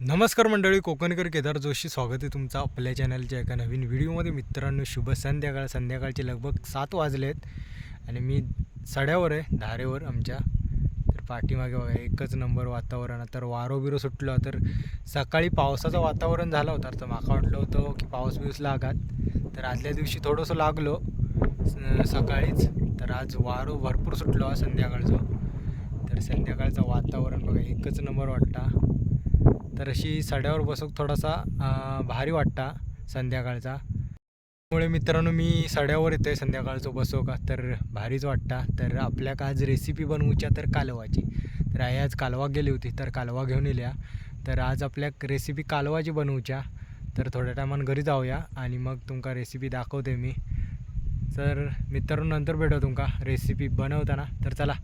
नमस्कार मंडळी कोकणकर केदार जोशी स्वागत आहे तुमचं आपल्या चॅनलच्या एका नवीन व्हिडिओमध्ये. मित्रांनो शुभ संध्याकाळ. संध्याकाळचे लगभग सात वाजले आहेत आणि मी सड्यावर आहे धारेवर आमच्या. तर पाठीमागे बघा एकच नंबर वातावरण तर वारो बिरो सुटलं तर सकाळी पावसाचं वातावरण झालं होतं. तर माका वाटलं होतं की पाऊस बिऊस लागात. तर आदल्या दिवशी थोडंसं लागलो सकाळीच. तर आज वारो भरपूर सुटलो संध्याकाळचं. तर संध्याकाळचं वातावरण बघा एकच नंबर वाटता. तर अशी सड्यावर बसूक थोडासा भारी वाटता संध्याकाळचा. त्यामुळे मित्रांनो मी सड्यावर येतोय संध्याकाळचं बसो का तर भारीच वाटता. तर आपल्याक आज रेसिपी बनवूच्या तर कालवाची. तर आई आज कालवा गेली होती तर कालवा घेऊन येल्या तर आज आपल्याक रेसिपी कालवाची बनवूच्या. तर थोड्या टायमान घरी जाऊया आणि मग तुमका रेसिपी दाखवते मी. तर मित्रांनो नंतर भेटू तुमका रेसिपी बनवताना. तर चला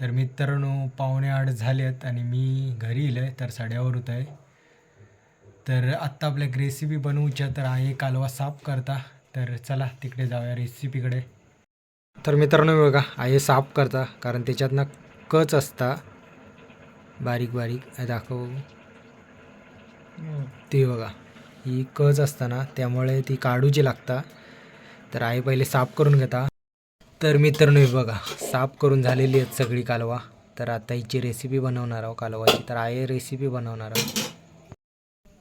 तर मित्रांनो पावणे आठ झाले आहेत आणि मी घरी येलो आहे तर साड्यावर होत आहे तर आत्ता आपल्याक रेसिपी बनवूच्या तर आहे कालवा साफ करता. तर चला तिकडे जाऊया रेसिपीकडे तर मित्रांनो बघा आहे साफ करता कारण त्याच्यातनं कच असता. बारीक बारीक दाखव. ते बघा ही कच असताना त्यामुळे ती काढूची लागता. तर आई पहिले साफ करून घेता. तर मित्रांनो बघा साफ करून झालेली आहेत सगळी कालवा. तर आता हिची रेसिपी बनवणार आहोत कालवाची. तर आहे रेसिपी बनवणार आहोत.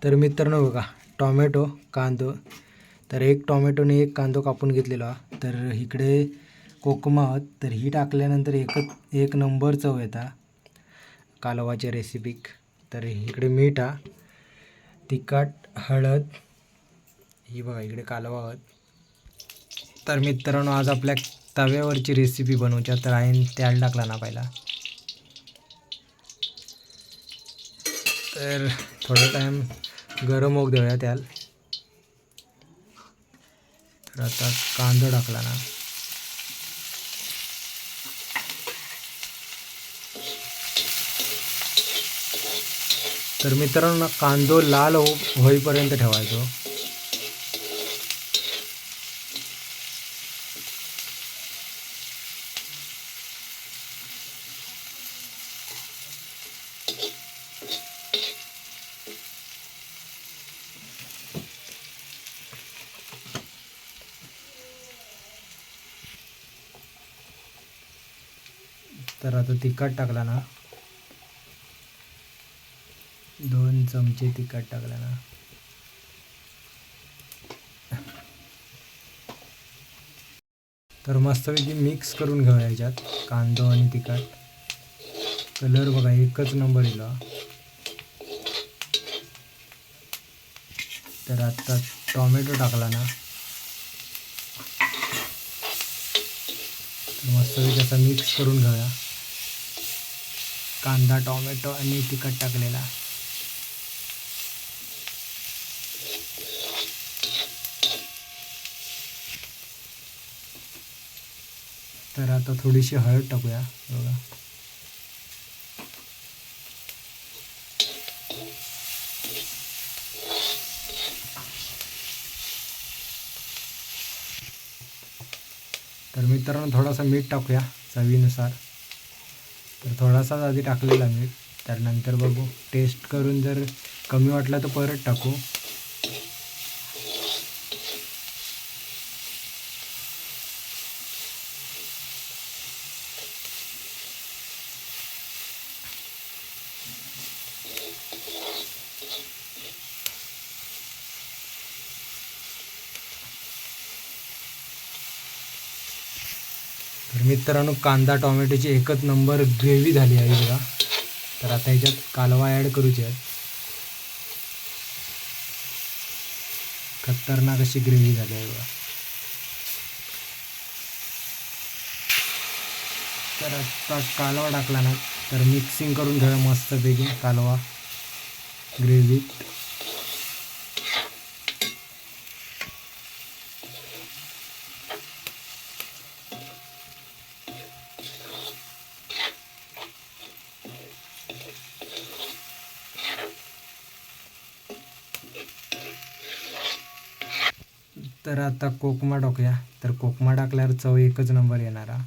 तर मित्रांनो बघा टॉमॅटो कांदो. तर एक टॉमॅटोने एक कांदो कापून घेतलेला तर इकडे कोकमा आहोत. तर ही टाकल्यानंतर एकच एक नंबर चव येता कालवाच्या रेसिपीक तर इकडे मीठ हा. तिखट हळद. ही बघा इकडे कालवा आहोत. तर मित्रांनो आज आपल्या तव्यावरची रेसिपी बनवूच्या तर आईन तेल टाकला ना पहिला. तर थोडा टाईम गरम होऊ देऊया त्याल. तर आता कांदा टाकला ना. तर मित्रांनो कांदो लाल हो होईपर्यंत ठेवायचो. तर आता तिखट टाकला ना. दोन चमचे तिखट टाकला ना. तर मस्तपैकी मिक्स करून घेऊया याच्यात. कांदो आणि तिखट. कलर बघा एकच नंबर येईल तर आता टॉमॅटो टाकला ना. तर मस्तपैकी असा मिक्स करून घेऊया. कांदा टॉमॅटो आणि तिखट टाकलेला. तर आता थोडीशी हळद टाकूया बघा. तर मित्रांनो थोडासा मीठ टाकूया चवीनुसार. तर थोडासाच आधी टाकलेला मीठ त्यानंतर बघू. टेस्ट करून जर कमी वाटला तर परत टाकू. तर मित्रांनो कांदा टोमॅटोची एकच नंबर ग्रेव्ही झाली आहे बघा. तर आता ह्याच्यात कालवा ॲड करूची आहेत खतरनाक अशी ग्रेव्ही झाली आहे बघा. तर आता कालवा टाकला ना तर मिक्सिंग करून घ्या मस्तपैकी कालवा ग्रेव्हीत तर आता कोकमा टाकूया तर कोकमा टाकल्यावर चव एकच नंबर येणार. हा.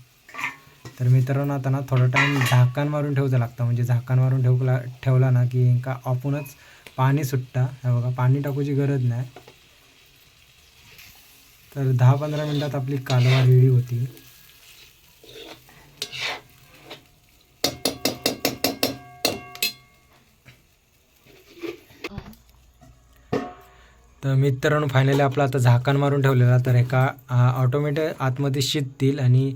तर मित्रांनो आता ना थोडा टाईम झाकण मारून ठेवचं लागतं. म्हणजे झाकण मारून ठेवला ठेवला ना की का आपणच पाणी सुटता हे बघा पाणी टाकूची गरज नाही. तर दहा पंधरा मिनटात आपली कालवा रेडी होती. तर मित्रांनो फायनली आपला आता झाकण मारून ठेवलेला तर एका ऑटोमॅटिक आतमध्ये शिजतील आणि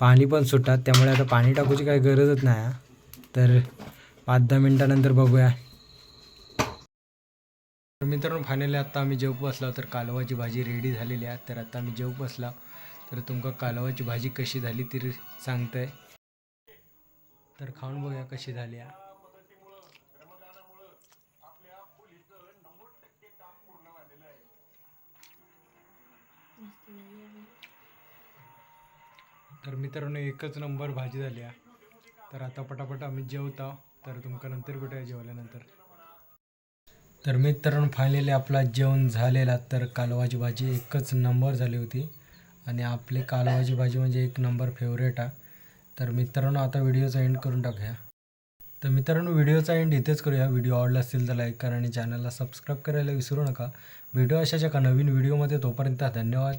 पाणी पण सुटतात. त्यामुळे आता पाणी टाकूची काही गरजच नाही तर पाच दहा मिनटानंतर बघूया. तर मित्रांनो फायनली आता आम्ही जेव बसला तर कालवाची भाजी रेडी झालेली आहे. तर आता आम्ही जेव बसला. तर तुमका कालवाची भाजी कशी झाली ती सांगतंय. तर खाऊन बघूया कशी झाली आहे तर मित्रांनो एकच नंबर भाजी झाली आहे. तर आता पटापट आम्ही जेवतो. तर तुमका नंतर भेटूया जेवल्यानंतर. तर मित्रांनो फायनली आपला जेवण झालेला. तर कालवाची भाजी एकच नंबर झाली होती. आणि आपली कालवाची भाजी म्हणजे एक नंबर फेवरेट आहे. तर मित्रांनो आता व्हिडिओचा एंड करून टाकूया. तर मित्रांनो व्हिडिओचा एंड इथेच करूया. व्हिडिओ आवडला असेल तर लाईक करा आणि चॅनलला सबस्क्राईब करायला विसरू नका. भेटू अशाच एका नवीन व्हिडिओमध्ये तोपर्यंत धन्यवाद.